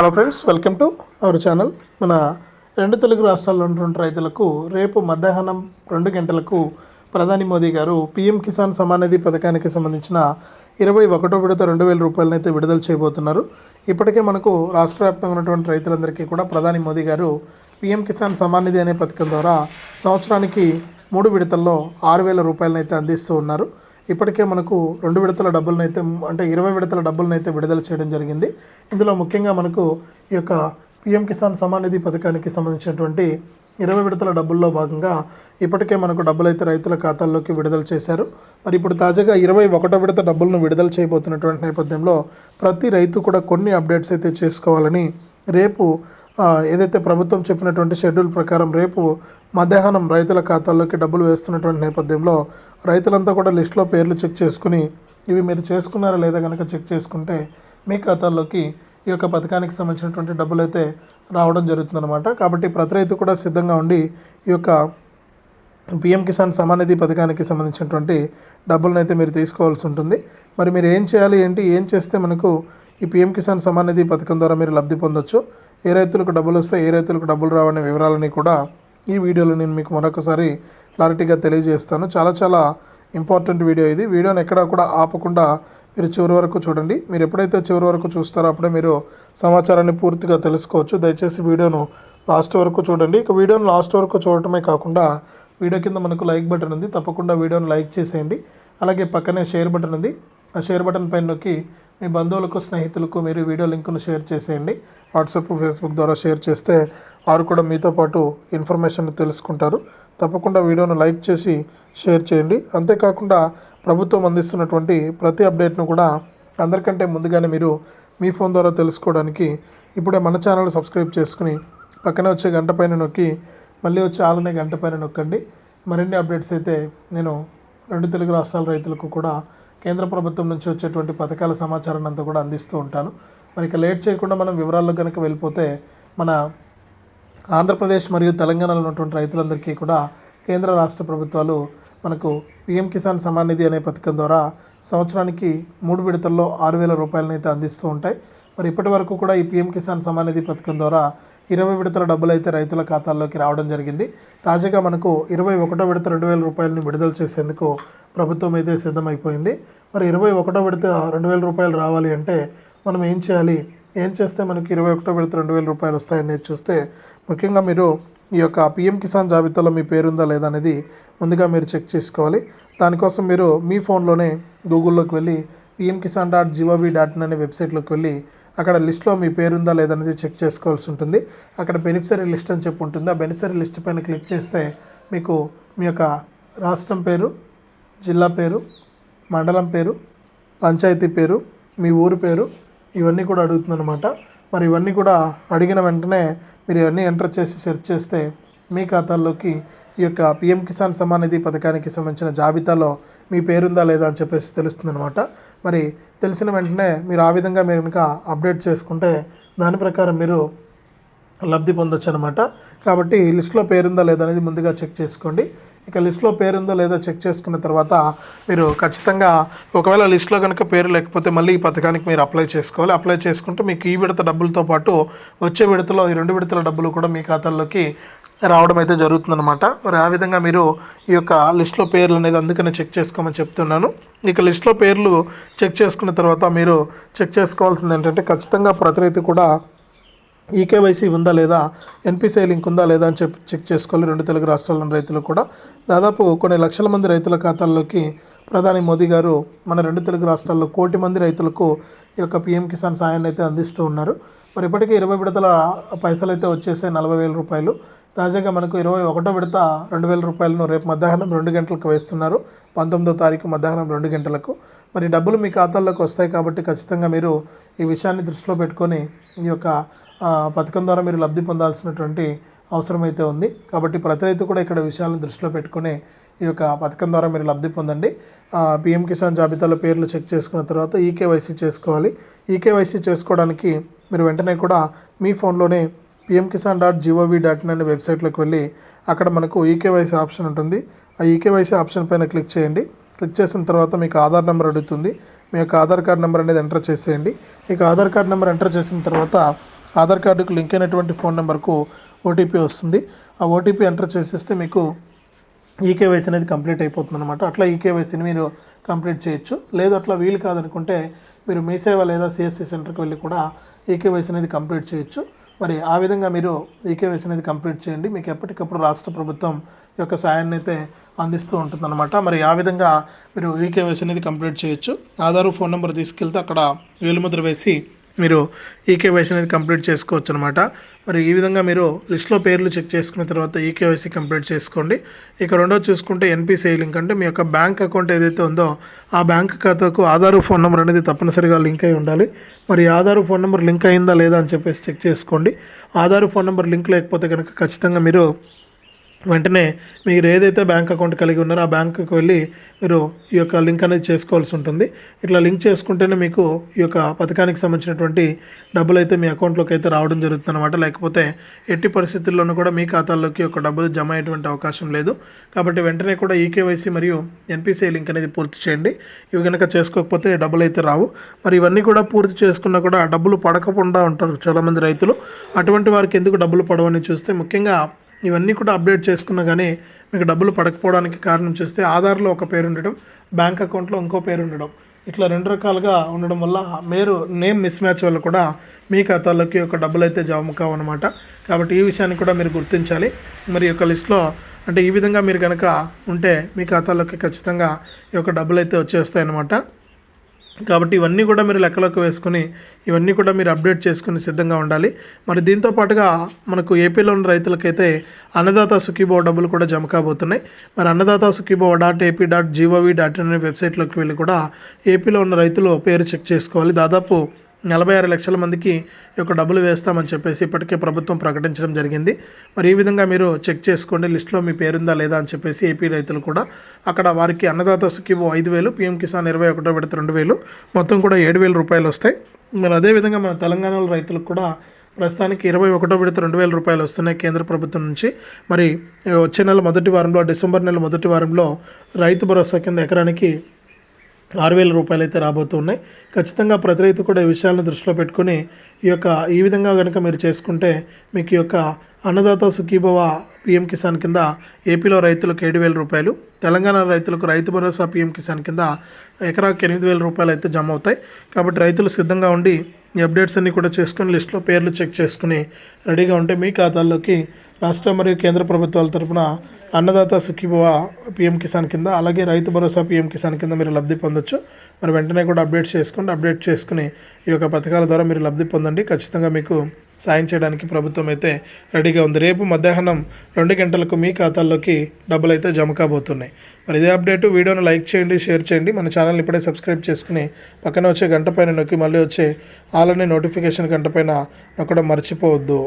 Hello friends welcome to our channel మన రెండు తెలుగు రాష్ట్రాల్లో ఉన్నటువంటి రైతులకు రేపు మధ్యాహ్నం రెండు గంటలకు ప్రధాని మోదీ గారు పీఎం కిసాన్ సమానిధి పథకానికి సంబంధించిన ఇరవై ఒకటో విడత రెండు వేల రూపాయలను అయితే విడుదల చేయబోతున్నారు. ఇప్పటికే మనకు రాష్ట్ర వ్యాప్తంగా ఉన్నటువంటి రైతులందరికీ కూడా ప్రధాని మోదీ గారు పీఎం కిసాన్ సమాన్ నిధి అనే పథకం ద్వారా సంవత్సరానికి మూడు విడతల్లో ఆరు వేల రూపాయలను అయితే అందిస్తూ ఉన్నారు. ఇప్పటికే మనకు రెండు విడతల డబ్బులను అయితే అంటే ఇరవై విడతల డబ్బులను అయితే విడుదల చేయడం జరిగింది. ఇందులో ముఖ్యంగా మనకు ఈ యొక్క పిఎం కిసాన్ సమాన్ నిధి పథకానికి సంబంధించినటువంటి ఇరవై విడతల డబ్బుల్లో భాగంగా ఇప్పటికే మనకు డబ్బులైతే రైతుల ఖాతాల్లోకి విడుదల చేశారు. మరి ఇప్పుడు తాజాగా ఇరవై ఒకటో విడత డబ్బులను విడుదల చేయబోతున్నటువంటి నేపథ్యంలో ప్రతి రైతు కూడా కొన్ని అప్డేట్స్ అయితే చేసుకోవాలని రేపు ఏదైతే ప్రభుత్వం చెప్పినటువంటి షెడ్యూల్ ప్రకారం రేపు మధ్యాహ్నం రైతుల ఖాతాల్లోకి డబ్బులు వేస్తున్నటువంటి నేపథ్యంలో రైతులంతా కూడా లిస్టులో పేర్లు చెక్ చేసుకుని ఇవి మీరు చేసుకున్నారా లేదా కనుక చెక్ చేసుకుంటే మీ ఖాతాల్లోకి ఈ యొక్క పథకానికి సంబంధించినటువంటి డబ్బులు అయితే రావడం జరుగుతుందన్నమాట. కాబట్టి ప్రతి రైతు కూడా సిద్ధంగా ఉండి ఈ యొక్క పిఎం కిసాన్ సమానిధి పథకానికి సంబంధించినటువంటి డబ్బులను అయితే మీరు తీసుకోవాల్సి ఉంటుంది. మరి మీరు ఏం చేయాలి ఏంటి ఏం చేస్తే మనకు ఈ పిఎం కిసాన్ సమానిధి పథకం ద్వారా మీరు లబ్ధి పొందొచ్చు? ఏ రైతులకు డబ్బులు వస్తాయి ఏ రైతులకు డబ్బులు రావనే వివరాలని కూడా ఈ వీడియోలో నేను మీకు మరొకసారి క్లారిటీగా తెలియజేస్తాను. చాలా చాలా ఇంపార్టెంట్ వీడియో ఇది. వీడియోని ఎక్కడా కూడా ఆపకుండా మీరు చివరి వరకు చూడండి. మీరు ఎప్పుడైతే చివరి వరకు చూస్తారో అప్పుడే మీరు సమాచారాన్ని పూర్తిగా తెలుసుకోవచ్చు. దయచేసి వీడియోను లాస్ట్ వరకు చూడండి. ఇక వీడియోను లాస్ట్ వరకు చూడటమే కాకుండా వీడియో కింద మనకు లైక్ బటన్ ఉంది. తప్పకుండా వీడియోని లైక్ చేసేయండి. అలాగే పక్కనే షేర్ బటన్ ఉంది. ఆ షేర్ బటన్ పైన నొక్కి మీ బంధువులకు స్నేహితులకు మీరు వీడియో లింకును షేర్ చేసేయండి. వాట్సాప్ ఫేస్బుక్ ద్వారా షేర్ చేస్తే వారు కూడా మీతో పాటు ఇన్ఫర్మేషన్ తెలుసుకుంటారు. తప్పకుండా వీడియోను లైక్ చేసి షేర్ చేయండి. అంతేకాకుండా ప్రభుత్వం అందిస్తున్నటువంటి ప్రతి అప్డేట్ను కూడా అందరికంటే ముందుగానే మీరు మీ ఫోన్ ద్వారా తెలుసుకోవడానికి ఇప్పుడే మన ఛానల్ సబ్స్క్రైబ్ చేసుకుని పక్కనే వచ్చే గంట పైన నొక్కి మళ్ళీ వచ్చే ఆలనే గంట పైన నొక్కండి. మరిన్ని అప్డేట్స్ అయితే నేను రెండు తెలుగు రాష్ట్రాల రైతులకు కూడా కేంద్ర ప్రభుత్వం నుంచి వచ్చేటువంటి పథకాల సమాచారాన్ని అంతా కూడా అందిస్తూ ఉంటాను. మరి ఇక లేట్ చేయకుండా మనం వివరాల్లో కనుక వెళ్ళిపోతే మన ఆంధ్రప్రదేశ్ మరియు తెలంగాణలో ఉన్నటువంటి రైతులందరికీ కూడా కేంద్ర రాష్ట్ర ప్రభుత్వాలు మనకు పిఎం కిసాన్ సమాన్ నిధి అనే పథకం ద్వారా సంవత్సరానికి మూడు విడతల్లో ఆరు వేల రూపాయలనైతే అందిస్తూ ఉంటాయి. మరి ఇప్పటి వరకు కూడా ఈ పిఎం కిసాన్ సమాన్ నిధి పథకం ద్వారా ఇరవై విడతల డబ్బులు అయితే రైతుల ఖాతాల్లోకి రావడం జరిగింది. తాజాగా మనకు ఇరవై ఒకటో విడత రెండు వేల రూపాయలని విడుదల చేసేందుకు ప్రభుత్వం అయితే సిద్ధమైపోయింది. మరి ఇరవై ఒకటో విడత రెండు వేల రూపాయలు రావాలి అంటే మనం ఏం చేయాలి? ఏం చేస్తే మనకి ఇరవై ఒకటో విడత రెండు వేల రూపాయలు వస్తాయనేది చూస్తే ముఖ్యంగా మీరు ఈ యొక్క పిఎం కిసాన్ జాబితాలో మీ పేరుందా లేదా అనేది ముందుగా మీరు చెక్ చేసుకోవాలి. దానికోసం మీరు మీ ఫోన్లోనే గూగుల్లోకి వెళ్ళి PM Kisan dot G O V dot in అనే వెబ్సైట్లోకి వెళ్ళి అక్కడ లిస్ట్లో మీ పేరుందా లేదనేది చెక్ చేసుకోవాల్సి ఉంటుంది. అక్కడ బెనిఫిషరీ లిస్ట్ అని చెప్పి ఉంటుంది. ఆ బెనిఫిషరీ లిస్ట్ పైన క్లిక్ చేస్తే మీకు మీ యొక్క రాష్ట్రం పేరు జిల్లా పేరు మండలం పేరు పంచాయతీ పేరు మీ ఊరి పేరు ఇవన్నీ కూడా అడుగుతుందన్నమాట. మరి ఇవన్నీ కూడా అడిగిన వెంటనే మీరు ఇవన్నీ ఎంటర్ చేసి సెర్చ్ చేస్తే మీ ఖాతాల్లోకి ఈ యొక్క పిఎం కిసాన్ సమాన్ నిధి పథకానికి సంబంధించిన జాబితాలో మీ పేరుందా లేదా అని చెప్పేసి తెలుస్తుందన్నమాట. మరి తెలిసిన వెంటనే మీరు ఆ విధంగా మీరు కనుక అప్డేట్ చేసుకుంటే దాని ప్రకారం మీరు లబ్ధి పొందొచ్చు అనమాట కాబట్టి లిస్ట్లో పేరుందా లేదా అనేది ముందుగా చెక్ చేసుకోండి. ఇక లిస్ట్లో పేరుందో లేదో చెక్ చేసుకున్న తర్వాత మీరు ఖచ్చితంగా ఒకవేళ లిస్ట్లో కనుక పేరు లేకపోతే మళ్ళీ ఈ పథకానికి మీరు అప్లై చేసుకోవాలి. అప్లై చేసుకుంటే మీకు ఈ విడత డబ్బులతో పాటు వచ్చే విడతలో ఈ రెండు విడతల డబ్బులు కూడా మీ ఖాతాల్లోకి రావడం అయితే జరుగుతుందన్నమాట. మరి ఆ విధంగా మీరు ఈ యొక్క లిస్ట్లో పేర్లు అనేది అందుకనే చెక్ చేసుకోమని చెప్తున్నాను. ఇక లిస్ట్లో పేర్లు చెక్ చేసుకున్న తర్వాత మీరు చెక్ చేసుకోవాల్సింది ఏంటంటే ఖచ్చితంగా ప్రతి రైతు కూడా ఈకేవైసీ ఉందా లేదా ఎన్పిసిఐ లింక్ ఉందా లేదా అని చెప్పి చెక్ చేసుకోవాలి. రెండు తెలుగు రాష్ట్రాల్లోని రైతులు కూడా. దాదాపు కొన్ని లక్షల మంది రైతుల ఖాతాల్లోకి ప్రధాని మోదీ గారు మన రెండు తెలుగు రాష్ట్రాల్లో కోటి మంది రైతులకు ఈ యొక్క పిఎం కిసాన్ సాయాన్ని అయితే అందిస్తూ ఉన్నారు. మరి ఇప్పటికే ఇరవై విడతల పైసలు అయితే వచ్చేసాయి నలభై వేల రూపాయలు. తాజాగా మనకు ఇరవై ఒకటో విడత రెండు వేల రూపాయలను రేపు మధ్యాహ్నం రెండు గంటలకు వేస్తున్నారు. పంతొమ్మిదో తారీఖు మధ్యాహ్నం రెండు గంటలకు. మరి డబ్బులు మీ ఖాతాల్లోకి వస్తాయి కాబట్టి ఖచ్చితంగా మీరు ఈ విషయాన్ని దృష్టిలో పెట్టుకొని ఈ యొక్క పథకం ద్వారా మీరు లబ్ధి పొందాల్సినటువంటి అవసరం అయితే ఉంది. కాబట్టి ప్రతి రైతు కూడా ఇక్కడ విషయాలను దృష్టిలో పెట్టుకుని ఈ యొక్క పథకం ద్వారా మీరు లబ్ధి పొందండి. పిఎం కిసాన్ జాబితాలో పేర్లు చెక్ చేసుకున్న తర్వాత ఈకేవైసీ చేసుకోవాలి. ఈకేవైసీ చేసుకోవడానికి మీరు వెంటనే కూడా మీ ఫోన్లోనే PM Kisan dot G O V dot in అనే వెబ్సైట్లోకి వెళ్ళి అక్కడ మనకు E K Y C option ఉంటుంది. ఆ E K Y C option పైన క్లిక్ చేయండి. క్లిక్ చేసిన తర్వాత మీకు ఆధార్ నెంబర్ అడుగుతుంది. మీ యొక్క ఆధార్ కార్డ్ నెంబర్ అనేది ఎంటర్ చేసేయండి. ఇక ఆధార్ కార్డ్ నెంబర్ ఎంటర్ చేసిన తర్వాత ఆధార్ కార్డుకు లింక్ అయినటువంటి ఫోన్ నెంబర్కు ఓటీపీ వస్తుంది. ఆ ఓటీపీ ఎంటర్ చేసేస్తే మీకు ఈకేవైసీ అనేది కంప్లీట్ అయిపోతుంది అనమాట అట్లా ఈకేవైసీని మీరు కంప్లీట్ చేయొచ్చు. లేదు అట్లా వీలు కాదనుకుంటే మీరు మీ సేవ లేదా సిఎస్సి సెంటర్కి వెళ్ళి కూడా ఈకేవైసీ అనేది కంప్లీట్ చేయొచ్చు. మరి ఆ విధంగా మీరు ఈకేవైసీ అనేది కంప్లీట్ చేయండి. మీకు ఎప్పటికప్పుడు రాష్ట్ర ప్రభుత్వం యొక్క సాయాన్ని అయితే అందిస్తూ ఉంటుందన్నమాట. మరి ఆ విధంగా మీరు ఈకేవైసీ అనేది కంప్లీట్ చేయొచ్చు. ఆధార్ ఫోన్ నెంబర్ తీసుకెళ్తే అక్కడ వేలుముద్ర వేసి మీరు ఈకేవైసీ అనేది కంప్లీట్ చేసుకోవచ్చు అనమాట మరి ఈ విధంగా మీరు లిస్ట్లో పేర్లు చెక్ చేసుకున్న తర్వాత ఈకేవైసీ కంప్లీట్ చేసుకోండి. ఇక రెండో చూసుకుంటే ఎన్పిసిఐ లింక్ అంటే మీ యొక్క బ్యాంక్ అకౌంట్ ఏదైతే ఉందో ఆ బ్యాంక్ ఖాతాకు ఆధార్ ఫోన్ నెంబర్ అనేది తప్పనిసరిగా లింక్ అయి ఉండాలి. మరి ఆధార్ ఫోన్ నెంబర్ లింక్ అయిందా లేదా అని చెప్పేసి చెక్ చేసుకోండి. ఆధార్ ఫోన్ నెంబర్ లింక్ లేకపోతే కనుక ఖచ్చితంగా మీరు వెంటనే మీరు ఏదైతే బ్యాంక్ అకౌంట్ కలిగి ఉన్నారో ఆ బ్యాంకుకి వెళ్ళి మీరు ఈ యొక్క లింక్ అనేది చేసుకోవాల్సి ఉంటుంది. ఇట్లా లింక్ చేసుకుంటేనే మీకు ఈ యొక్క పథకానికి సంబంధించినటువంటి డబ్బులు అయితే మీ అకౌంట్లోకి అయితే రావడం జరుగుతుంది అనమాట లేకపోతే ఎట్టి పరిస్థితుల్లోనూ కూడా మీ ఖాతాల్లోకి ఒక డబ్బులు జమ అయ్యేటువంటి అవకాశం లేదు. కాబట్టి వెంటనే కూడా ఈకేవైసీ మరియు ఎన్పిసిఐ లింక్ అనేది పూర్తి చేయండి. ఇవి కనుక చేసుకోకపోతే డబ్బులు అయితే రావు. మరి ఇవన్నీ కూడా పూర్తి చేసుకున్నా కూడా డబ్బులు పడకుండా ఉంటారు చాలామంది రైతులు. అటువంటి వారికి ఎందుకు డబ్బులు పడవని చూస్తే ముఖ్యంగా ఇవన్నీ కూడా అప్డేట్ చేసుకున్నా కానీ మీకు డబ్బులు పడకపోవడానికి కారణం చూస్తే ఆధార్లో ఒక పేరు ఉండడం బ్యాంక్ అకౌంట్లో ఇంకో పేరు ఉండడం. ఇట్లా రెండు రకాలుగా ఉండడం వల్ల మీరు నేమ్ మిస్ మ్యాచ్ వల్ల కూడా మీ ఖాతాలోకి ఒక డబ్బులు అయితే జమ కావన్నమాట. కాబట్టి ఈ విషయాన్ని కూడా మీరు గుర్తించాలి. మరి ఈ యొక్క లిస్ట్లో అంటే ఈ విధంగా మీరు కనుక ఉంటే మీ ఖాతాలోకి ఖచ్చితంగా ఈ యొక్క డబ్బులు అయితే వచ్చేస్తాయన్నమాట. కాబట్టి ఇవన్నీ కూడా మీరు లెక్కలోకి వేసుకుని ఇవన్నీ కూడా మీరు అప్డేట్ చేసుకుని సిద్ధంగా ఉండాలి. మరి దీంతో పాటుగా మనకు ఏపీలో ఉన్న రైతులకైతే అన్నదాత సుఖీబో డబ్బులు కూడా జమ కాబోతున్నాయి. మరి Annadata Sukhibhava dot A P dot G O V dot in అనే వెబ్సైట్లోకి వెళ్ళి కూడా ఏపీలో ఉన్న రైతులు పేరు చెక్ చేసుకోవాలి. దాదాపు నలభై ఆరు లక్షల మందికి యొక్క డబ్బులు వేస్తామని చెప్పేసి ఇప్పటికే ప్రభుత్వం ప్రకటించడం జరిగింది. మరి ఈ విధంగా మీరు చెక్ చేసుకోండి లిస్ట్లో మీ పేరుందా లేదా అని చెప్పేసి ఏపీ రైతులు కూడా అక్కడ వారికి అన్నదాత సుఖీబో ఐదు వేలు పీఎం కిసాన్ ఇరవై ఒకటో విడత రెండు వేలు మొత్తం కూడా ఏడు వేల రూపాయలు వస్తాయి. మరి అదేవిధంగా మన తెలంగాణలో రైతులకు కూడా ప్రస్తుతానికి ఇరవై ఒకటో విడత రెండు వేల రూపాయలు వస్తున్నాయి కేంద్ర ప్రభుత్వం నుంచి. మరి వచ్చే నెల మొదటి వారంలో డిసెంబర్ నెల మొదటి వారంలో రైతు భరోసా కింద ఎకరానికి ఆరు వేల రూపాయలు అయితే రాబోతున్నాయి. ఖచ్చితంగా ప్రతి రైతు కూడా ఈ విషయాలను దృష్టిలో పెట్టుకొని ఈ యొక్క ఈ విధంగా కనుక మీరు చేసుకుంటే మీకు ఈ యొక్క అన్నదాత సుఖీభవ పిఎం కిసాన్ కింద ఏపీలో రైతులకు ఏడు వేల రూపాయలు తెలంగాణ రైతులకు రైతు భరోసా పిఎం కిసాన్ కింద ఎకరాకు ఎనిమిది వేల రూపాయలు అయితే జమ అవుతాయి. కాబట్టి రైతులు సిద్ధంగా ఉండి ఈ అప్డేట్స్ అన్నీ కూడా చేసుకుని లిస్ట్లో పేర్లు చెక్ చేసుకుని రెడీగా ఉంటే మీ ఖాతాల్లోకి రాష్ట్ర మరియు కేంద్ర ప్రభుత్వాల తరపున అన్నదాత సుఖీభవ పిఎం కిసాన్ కింద అలాగే రైతు భరోసా పిఎం కిసాన్ కింద మీరు లబ్ధి పొందొచ్చు. మరి వెంటనే కూడా అప్డేట్ చేసుకోండి. అప్డేట్ చేసుకుని ఈ యొక్క పథకాల ద్వారా మీరు లబ్ధి పొందండి. ఖచ్చితంగా మీకు సాయం చేయడానికి ప్రభుత్వం అయితే రెడీగా ఉంది. రేపు మధ్యాహ్నం రెండు గంటలకు మీ ఖాతాల్లోకి డబ్బులు అయితే జమ కాబోతున్నాయి. మరి ఇదే అప్డేట్. వీడియోను లైక్ చేయండి షేర్ చేయండి. మన ఛానల్ ఇప్పుడే సబ్స్క్రైబ్ చేసుకుని పక్కన వచ్చే గంట పైన నొక్కి మళ్ళీ వచ్చే ఆల్ నోటిఫికేషన్ గంట పైన నొక్కడం మర్చిపోవద్దు.